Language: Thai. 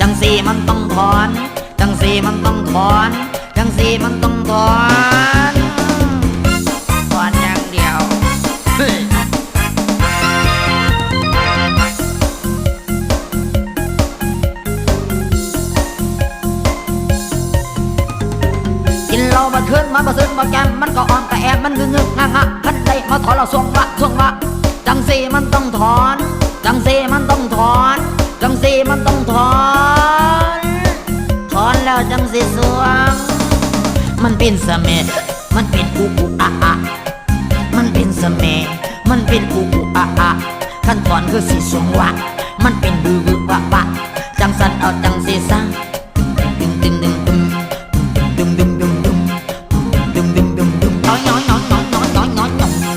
จังสีมันต้องถอน จังสีมันต้องถอน จังสีมันต้องถอนถอนอย่างเดียวกินเหล้าบัดคืนมาบ่ซึนบ่แกมมันก็อ่อนกระแอบมันงึกงึกงะงะคัน เราสวงวะสวงวะจังสีมันต้องถอน จังสีมันต้องถอน จังสีมันต้องถอน ถอนแล้วจังสีสวง มันเป็นเสเม็ดมันเป็นอุอุอะอะมันเป็นเสเม็ดมันเป็นอุอุอะอะขั้นตอนคือสีสวงวะ มันเป็นบือบือวะวะจังสันเอาจัง